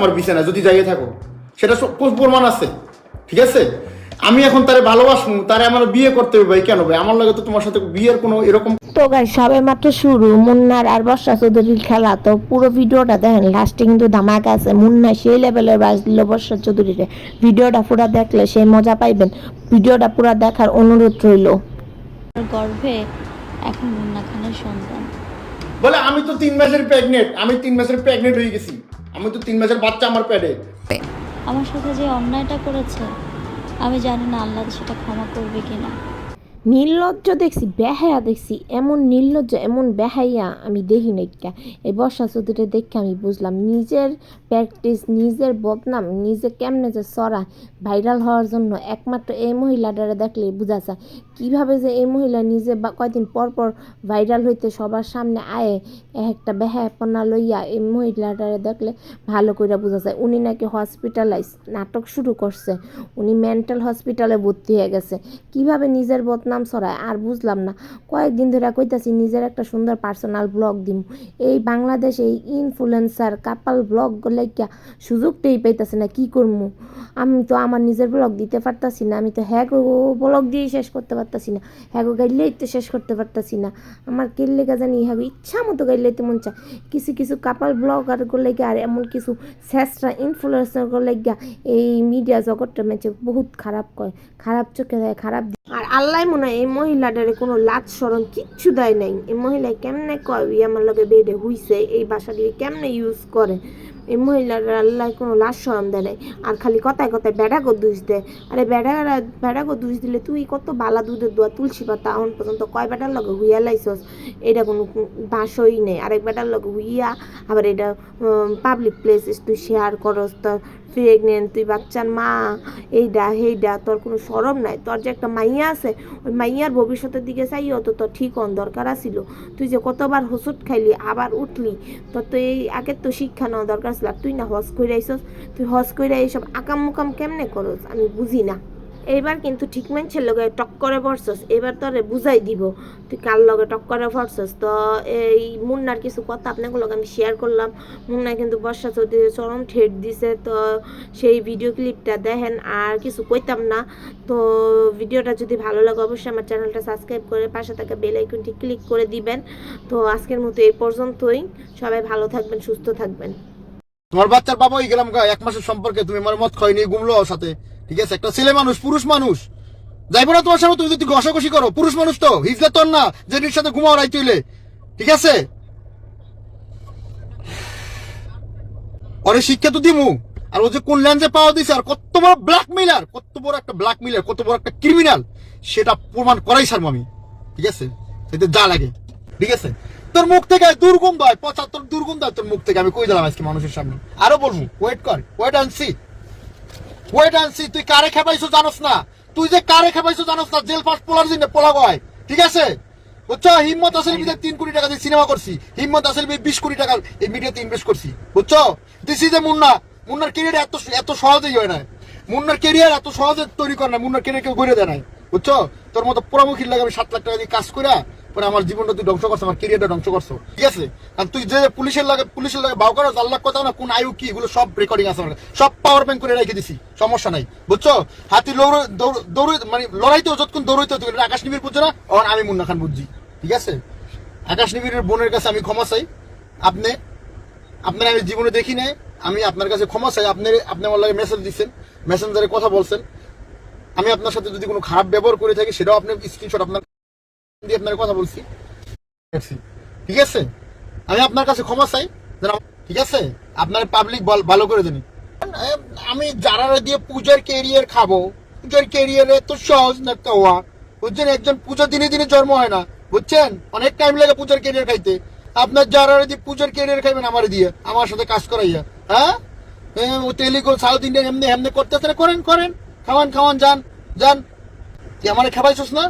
আমার বিছানা যদি যাইয়ে থাকো। সেটা প্রমাণ আছে। ঠিক আছে? আমি এখন তারে ভালোবাসবো তারে আমার বিয়ে করতে হবে ভাই। কেন ভাই? আমার লাগে তো তোমার সাথে বিয়ের কোনো এরকম তো গাই সবে মাত্র শুরু। মুন্নার আর বর্ষা চৌধুরীর খেলা। তো পুরো ভিডিওটা দেখেন লাস্টে কিন্তু ধামাকা আছে। মুন্না সেই লেভেলের বাজ দিল বর্ষা চৌধুরীরে। ভিডিওটা পুরো দেখলে সেই মজা পাইবেন। ভিডিওটা পুরো দেখার অনুরোধ রইল। গর্ভে এখন মুন্না খানের সন্তান। বলে আমি তো তিন মাসের প্রেগনেন্ট আমি তিন মাসের প্রেগনেন্ট হয়ে গেছি। আমি তো তিন মাসের বাচ্চা আমার পেটে। আমার সাথে যে অন্যায়টা করেছে আমি জানি না আল্লাহ সেটা ক্ষমা করবে কিনা। নির্লজ্জ দেখছি বেহায়া দেখছি এমন নির্লজ্জ এমন বেহাইয়া আমি দেখি নাইকা এই বর্ষা চৌধুরী দেখে আমি বুঝলাম নিজের প্র্যাকটিস নিজের বদনাম নিজে কেমনে যে সরা ভাইরাল হওয়ার জন্য একমাত্র এই মহিলাটারে দেখলেই বোঝা যায় কীভাবে যে এই মহিলা নিজে বা কয়দিন পর পর ভাইরাল হইতে সবার সামনে আয়ে এক একটা বেহায়াপনা লইয়া এই মহিলাটারে দেখলে ভালো করে বোঝা যায়। উনি নাকি হসপিটালাইজ নাটক শুরু করছে। উনি মেন্টাল হসপিটালে ভর্তি হয়ে গেছে। কীভাবে নিজের বদনাম ছড়ায় আর বুঝলাম না। কয়েকদিন ধরে কইতাছি নিজের একটা সুন্দর পার্সোনাল ব্লগ দিম। এই বাংলাদেশে এই ইনফ্লুয়েন্সার কাপাল ব্লগ লাইকা সুযোগটাই পাইতাছে না, কি করব আমি তো আমার নিজের ব্লগ দিতে পারতাছি না। আমি তো হ্যাঁ ব্লগ দিয়েই শেষ করতে পারতাছি না। হ্যাঁ গাইলেই তো শেষ করতে পারতাছি না। আমার কেল্লে জানি হ্যাঁ ইচ্ছা মতো গাইলেতে মন চায়। কিছু কিছু কাপাল ব্লগারগুলো আর এমন কিছু শ্রেষ্ঠরা ইনফ্লুয়েন্সারগুলো এই মিডিয়া জগৎটা মেচে বহুত খারাপ কয়। খারাপ চোখে দেয়, খারাপ আর আল্লাহ মনে হয় এই মহিলাটারে কোনো লাজ সরম কিচ্ছু দেয় নাই। এই মহিলা কেমনে কয় আমার লগে বেডে হুইছে, এই ভাষাটি কেমনে ইউজ করে? এই মহিলারা আল্লাহ কোনো লাশ সরম দেয় নাই। আর খালি কথায় কথায় বেড়াগো দুষ দেয়। আরে বেড়া বেড়াগো দুষ দিলে তুই কত বালা দুধের দোয়া তুলসী পাতা এখন পর্যন্ত কয় বেটার লগে হুইয়া লাইছস? এটা কোনো বাসই নেই। আরেক বেটার লগে হুইয়া, আবার এটা পাবলিক প্লেসেস তুই শেয়ার করস তোর প্রেগনেন্ট তুই বাচ্চার মা, এইডা হেইডা তোর কোনো সরব নাই, তোর যে একটা মাইয়া আছে, ওই মাইয়ার ভবিষ্যতের দিকে চাইও তো তোর ঠিক অন দরকার আছিল। তুই যে কতবার হোসট খাইলি, আবার উঠলি, তোর তো এই আগে তো শিক্ষা নেওয়া দরকার ছিল তুই না হজ করে আইসস, তুই হজ করে এইসব আকাম মুকাম কেমনে করস, আমি বুঝি না। এইবার কিন্তু ঠিক মানছে লগে টক করে পড়ছস এবার তোরে বুঝাই দিব। তুই কার লগে টক করে পড়ছস তো এই মুন্নার কিছু কথা আপনাকে লগে আমি শেয়ার করলাম। মুন্না কিন্তু বর্ষা চৌধুরী চরম ঠেট দিছে, তো সেই ভিডিও ক্লিপটা দেখেন, আর কিছু কইতাম না। তো ভিডিওটা যদি ভালো লাগে, অবশ্যই আমার চ্যানেলটা সাবস্ক্রাইব করে পাশে থাকা বেল আইকনটি ক্লিক করে দিবেন। তো আজকের মতো এই পর্যন্তই। সবাই ভালো থাকবেন, সুস্থ থাকবেন। তোমার বাচ্চার বাবা হয়ে গেলাম এক মাসের সম্পর্কে তুমি আমার মত খাই নিয়ে ঘুমলো ওর সাথে। ঠিক আছে, একটা ছেলে মানুষ, পুরুষ মানুষ। যাইবো না তোমার সামনে, তুমি যদি ঘষাঘষি করো, পুরুষ মানুষ তো, হিজলে তোর না, যে সাথে ঘুমাও রাই তুইলে ঠিক আছে? ওরে শিক্ষা তো দিমু। আর ও যে কোন ল্যান্ডে পাওয়া দিছে, আর কত বড় ব্ল্যাকমেইলার কত বড় একটা ব্ল্যাকমেইলার কত বড় একটা ক্রিমিনাল সেটা প্রমাণ করাই সারবো আমি। ঠিক আছে? সেটা যা লাগে। ঠিক আছে? তোর মুখ থেকে দুর্গন্ধ হয় পঁচাত্তর দুর্গন্ধ হয় তোর মুখ থেকে, আমি কই দিলাম আজকে মানুষের সামনে? আরও বলব ওয়েট কর ওয়েট অ্যান্ড সি তুই কারে খেপাইছো জানোস না? তুই যে কারে খেপাইছো জানোস না, জেল পাস পোলার দিনে পোলা হয় ঠিক আছে? বুঝছ? হিম্মত আসেল বিদে তিন কোটি টাকা দিয়ে সিনেমা করছি। হিম্মত আসেল বিশ কোটি টাকা এই মিডিয়াতে ইনভেস্ট করছি। বুঝছ? This is a Munna. Munnar career এত এত সহজেই হয় না মুন্নার কেরিয়ার এত সহজে তৈরি করে না মুন্নার কেরিয়ার কেউ করে দেয় নাই। বুঝছ? তোর মতো পোড়ামুখীর লাগে আমি সাত লাখ টাকা দিয়ে কাজ করে আমার জীবনটা তুই ধ্বংস করছ, আমার কেরিয়ারটা ধ্বংস করছ। ঠিক আছে? আর তুই যে পুলিশের লাগে পুলিশের লাগে বাউ করো আল্লাহ কথা না, কোন আয়ু কি, এগুলো সব রেকর্ডিং আছে আমার। সব পাওয়ার ব্যাংক করে রেখে দিছি, সমস্যা নাই। বুঝছ? হাতি লড়ে দৌড়ে মানে লড়াইতে যতক্ষণ দৌড়াইতে হতো আকাশ নিবির বুঝছ না? ওর আমি মুন্না খান বুঝছি। ঠিক আছে? আকাশ নিবিরের বোনের কাছে আমি ক্ষমা চাই। আপনি, আপনার আমি জীবনে দেখি নাই, আমি আপনার কাছে ক্ষমা চাই। আপনি আপনি আমার লাগে মেসেজ দিচ্ছেন মেসেঞ্জারে কথা বলছেন। আমি আপনার সাথে যদি কোনো খারাপ ব্যবহার করে থাকি, সেটাও আপনি স্ক্রিনশট আপনার আপনার কথা বলছি। ঠিক আছে? আমি আপনার কাছে ক্ষমা চাই ঠিক আছে? আপনার পাবলিক ভালো করে দিন আমি যারা দিয়ে পূজার কেরিয়ার খাব, পূজার কেরিয়ারে তো সহজ না হওয়া বুঝছেন? একজন পূজা দিনে দিনে জন্ম হয় না। বুঝছেন? অনেক টাইম লাগে পূজার কেরিয়ার খাইতে। আপনার যারা দিয়ে পূজার কেরিয়ার খাইবেন আমার দিয়ে, আমার সাথে কাজ করাইয়া। হ্যাঁ? তেলিগো সাউথ ইন্ডিয়ান এমনি এমনি করতেছে করেন করেন। খাওয়ান খাওয়ান, যান যান। তুই আমার খাবাইছস না?